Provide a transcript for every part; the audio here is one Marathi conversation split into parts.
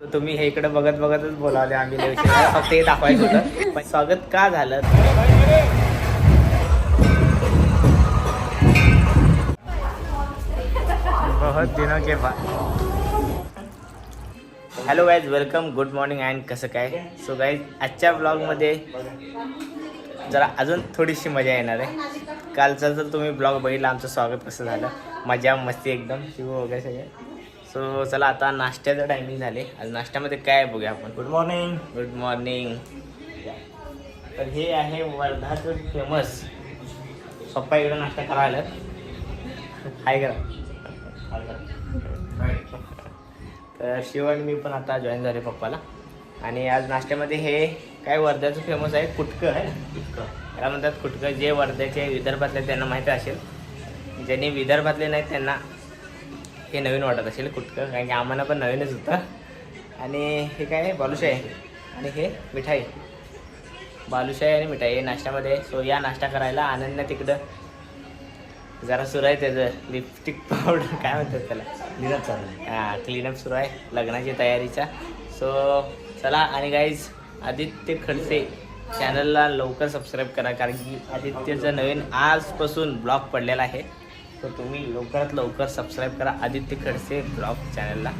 तुम्ही हे इकडे बघत बघतच बोलावले आम्ही फक्त हे दाखवायचं होतं. पण स्वागत का झालं? बहुत दिनों के बाद. Hello guys welcome good morning and कसं काय? सो गाईज आजच्या ब्लॉगमध्ये जरा अजून थोडीशी मजा येणार आहे. कालचा जर तुम्ही ब्लॉग बघितला आमचं स्वागत कसं झालं? मजा मस्ती एकदम. शिव वगैरे सगळे. सो चला आता नाश्त्याचं टायमिंग झाले. आज नाश्त्यामध्ये काय बघूया आपण? गुड मॉर्निंग गुड मॉर्निंग तर हे आहे वर्धाचं फेमस पप्पा इकडं नाश्ता करायला हाय करा तर शिव आणि मी पण आता जॉईन झाले पप्पाला. आणि आज नाश्त्यामध्ये हे काय वर्ध्याचं फेमस आहे? कुटकं आहे. त्याला म्हणतात कुटकं. जे वर्ध्याचे विदर्भातले त्यांना माहीत असेल. ज्यांनी विदर्भातले नाहीत त्यांना हे नवीन वाटत असेल कुटकं कारण की आम्हाला पण नवीनच होतं. आणि हे काय आहे बालुशाही आहे आणि हे मिठाई. बालुशाही आणि मिठाई हे नाश्त्यामध्ये. सो या नाश्ता करायला अनन्या तिकडं. जरा सुरू आहे त्याचं. लिपस्टिक पावडर काय म्हणतात त्याला? दिनच चालू हां क्लीनअप सुरू आहे लग्नाची तयारीचा. सो चला आणि गाईज आदित्य खडसे चॅनलला लवकर सबस्क्राईब करा कारण की आदित्यचं नवीन आजपासून ब्लॉग पडलेला आहे. तर तुम्ही लवकरात लवकर सबस्क्राईब करा. आदित्य खडसे ब्लॉग चॅनलला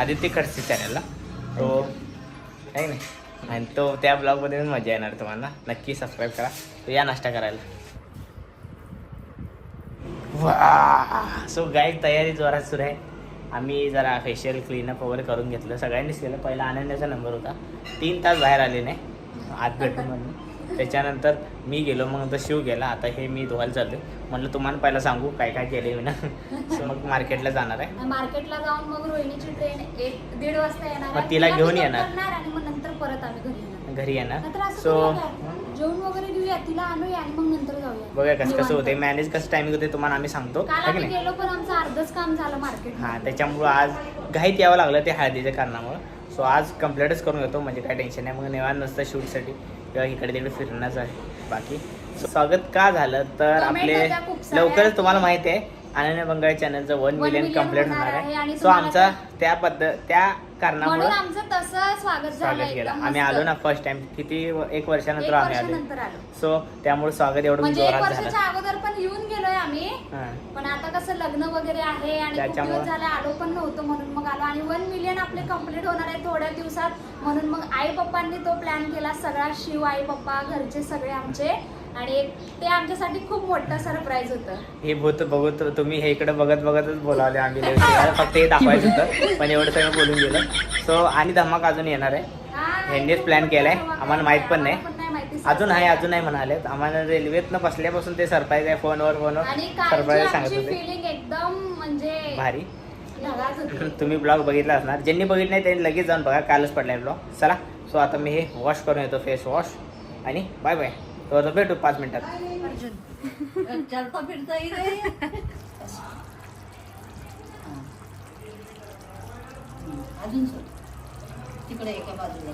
आदित्य खडसे चॅनलला तो आहे नाही आणि तो त्या ब्लॉगमध्ये पण मजा येणार तुम्हाला. नक्की सबस्क्राईब करा. तो या नाश्ता करायला. वा सो गाय तयारी जोरात सुरू आहे. आम्ही जरा फेशियल क्लीनअप वगैरे करून घेतलं. सगळ्यांनीच केलं. पहिला आनंदाचा नंबर होता. तीन तास बाहेर आले नाही. आत भेटून त्याच्यानंतर मी गेलो. मग तर शिव गेला. आता हे मी धुवायला चाललो म्हटलं तुम्हाला पहिला सांगू काय काय केले मी ना. सो मग मार्केटला जाणार आहे. मार्केटला जाऊन मग रोहिणीची ट्रेन एक दीड वाजता येणार मग आहे. तिला घेऊन येणार. आणि मग नंतर परत आम्ही घरी येणार. घरी येणार. नंतर असं सो? जेवण वगैरे घेऊया तिला आणूया आणि मग नंतर जाऊया. बघूया कसं कसं. होते मॅनेज कसं टायमिंग होते तुम्हाला आम्ही सांगतो. गेलो पण आमचं अर्धच काम झालं मार्केट हां त्याच्यामुळं आज घाईत यावं लागलं ते हळदीच्या कारणामुळं. सो आज कम्प्लीटच करून घेतो म्हणजे काय टेन्शन नाही. मग निवांत नसतं शूटसाठी किंवा इकडे तिकडे फिरण्याचं आहे. बाकी स्वागत का झालं? तर आपले. लवकरच तुम्हाला माहिती आहे अनन्य बंगाळ चॅनलचं वन मिलियन कंप्लीट होणार आहे. सो आमचा त्या पद्धत त्या कारणामुळं आमचं तसं स्वागत केलं. आम्ही. आलो ना फर्स्ट टाइम किती एक वर्षानंतर आम्ही आलो. सो त्यामुळे स्वागत एवढं म्हणजे जोरात झालं. अगोदर पण येऊन गेलोय आम्ही. पण आता कसं लग्न वगैरे आहे आणि त्याच्यामुळं- आलो पण नव्हतं म्हणून मग आलो. आणि वन मिलियन आपले कंप्लीट होणार आहे थोड्या दिवसात. म्हणून मग आई पप्पांनी तो प्लॅन केला. सगळा शिव आई पप्पा घरचे सगळे आमचे. आणि एक- ते आमच्यासाठी खूप मोठं सरप्राईज होतं. हे भूत बघत तुम्ही हे इकडे बघत बघतच बोलावले आम्ही. फक्त हे दाखवायचं होतं पण एवढं सगळं बोलून गेलं. सो आणि धमाक अजून येणार आहे. ह्यांनीच plan केलाय. आम्हाला माहीत पण नाही. माहिती अजून आहे अजून नाही म्हणाले आम्हाला रेल्वेतनं बसल्यापासून ते सरप्राईज आहे फोनवर फोनवर आणि सरप्राईज सांगत होते. फिलिंग एकदम म्हणजे भारी. ढगाच होती. तुम्ही ब्लॉग बघितला असणार. ज्यांनी बघितलं नाही त्यांनी लगेच जाऊन बघा. कालच पडलाय ब्लॉग चला सो आता मी हे वॉश करून येतो फेस वॉश आणि बाय बाय तर भेटू पाच मिनिटात. चलता फिरता ही रे अजून सोड. तिकडे एका बाजूला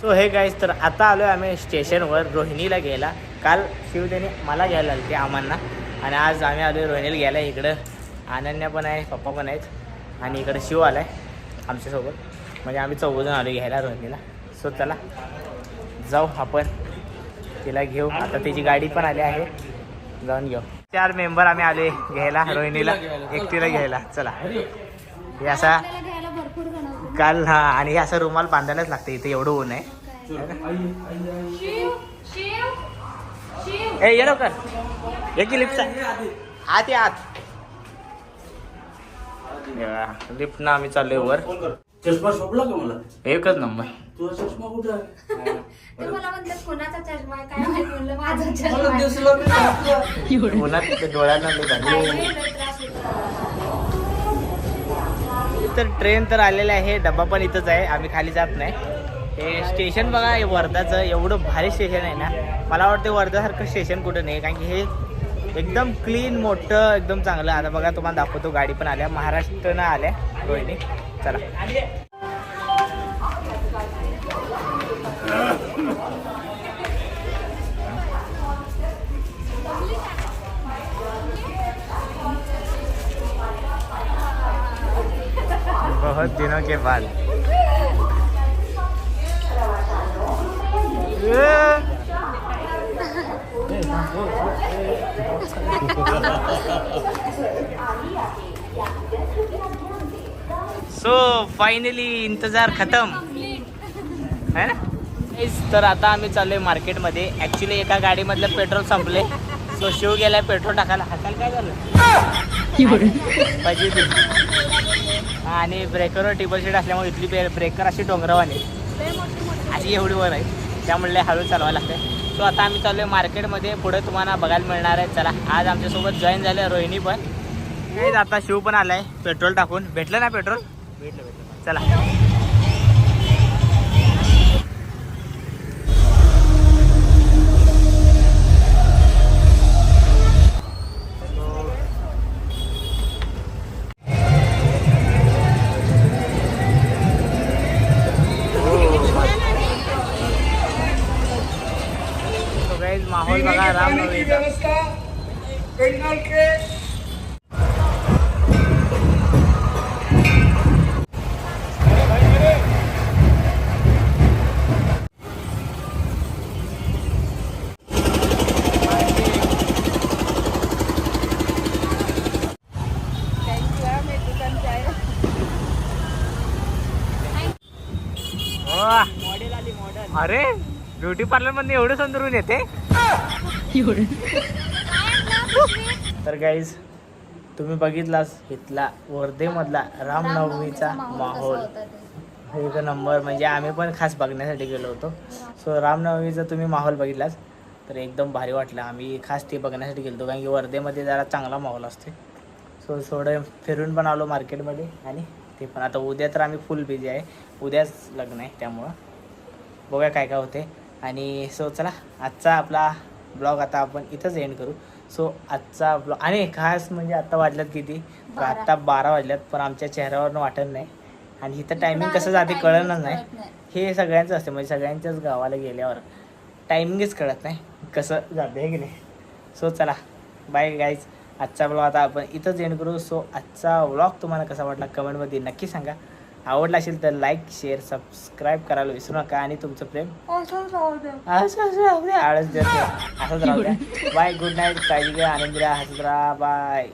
सो हे गाईज तर आता आलो आहे आम्ही स्टेशनवर रोहिणीला घ्यायला. काल शिवदेने मला घ्यायला आली आम्हाला आणि आज आम्ही आलो रोहिणीला घ्यायला इकडं. अनन्या पण आहे पप्पा पण आहेत. आणि इकडं शिव आला आहे आमच्यासोबत. म्हणजे आम्ही चौघजण आलो घ्यायला रोहिणीला. सो चला जाऊ आपण. तिला घेऊ. आता तिची गाडी पण आली आहे. जाऊन घेऊ. चार मेंबर आम्ही आले घ्यायला रोहिणीला. एकटीला घ्यायला. चला. हे असा. काल हा आणि हे असं रुमाल बांधायलाच लागतं. इथे एवढं ऊन आहे. ए ये लवकर. एक लिफ्ट आत या आत. लिफ्ट ना आम्ही चाललोय वर. एकच नंबर तुझा चष्मा कुठे आहे? ते मला म्हणलं कोणाचा चष्मा आहे? काय माहीत म्हणलं माझा मला चष्मा आहे. दिसला. नाही आपला. उन्हात ते डोळ्यांना लई काय झाली. नाही, लय त्रास होतो. तर ट्रेन तर आलेलं आहे डबा पण इथंच आहे आम्ही खाली जात नाही. हे स्टेशन बघा हे वर्धाचं एवढं भारी स्टेशन आहे ना. मला वाटतं वर्धासारखं स्टेशन कुठं नाही कारण की हे एकदम क्लीन मोठं एकदम चांगलं. आता बघा तुम्हाला दाखवतो गाडी पण आल्या महाराष्ट्रनं आल्या रोहिणी. चला. बहुत दिनों के बाद। सो फायनली इंतजार खतम। है ना? तर आता आम्ही चाललोय मार्केटमध्ये ॲक्च्युली एका गाडीमधलं पेट्रोल संपले सो शिव गेलाय पेट्रोल टाकायला. हाताला काय झालं? पाहिजे आणि ब्रेकरवर टिबल सीट असल्यामुळे इथली ब्रे ब्रेकर अशी डोंगरावाने अशी एवढी वर आहे. त्यामुळे हळू चालवायला लागते सो आता आम्ही चाललोय मार्केटमध्ये. पुढे तुम्हाला बघायला मिळणार आहे. चला आज आमच्यासोबत जॉईन झाले रोहिणी पण. आता शिव पण आलाय. पेट्रोल टाकून. भेटलं ना पेट्रोल? भेटलं भेटलं. चला. माहौल बघा रामनवमीचा मॉडेल आली मॉडेल अरे ब्युटी पार्लरमध्ये एवढं सुंदरून येते? तर गाईज तुम्ही बघितलास इथला वर्धेमधला रामनवमीचा माहोल. एक नंबर म्हणजे आम्ही पण खास बघण्यासाठी गेलो होतो. सो रामनवमीचा तुम्ही माहोल बघितलास? तर एकदम भारी वाटलं. आम्ही खास ते बघण्यासाठी गेलो होतो. कारण की वर्धेमध्ये जरा चांगला माहोल असते सो थोडं फिरून पण आलो मार्केटमध्ये आणि ते पण. आता उद्या तर आम्ही फुल बिझी आहे. उद्याच लग्न आहे त्यामुळं. बघा काय काय होते आणि सो चला आजचा आपला ब्लॉग आता आपण इथंच एंड करू. सो आजचा ब्लॉग आणि खास म्हणजे आत्ता वाजल्यात किती. आत्ता बारा. वाजल्यात पण आमच्या चेहऱ्यावरनं वाटत नाही. आणि इथं टायमिंग कसं जाते कळणच नाही. हे सगळ्यांचं असते म्हणजे सगळ्यांच्याच गावाला गेल्यावर टायमिंगच कळत नाही कसं जाते की नाही? सो चला. बाय गाईज आजचा ब्लॉग आता आपण इथंच एंड करू. सो आजचा व्लॉग तुम्हाला कसा वाटला? कमेंटमध्ये नक्की सांगा. आवडला असेल तर लाईक शेअर सबस्क्राईब करायला विसरू नका आणि तुमचं प्रेम असंच राहू द्या. आळस देत. असंच राहू द्या. बाय गुड नाईट काळजी घ्या आनंदी राहा हसत राहा. बाय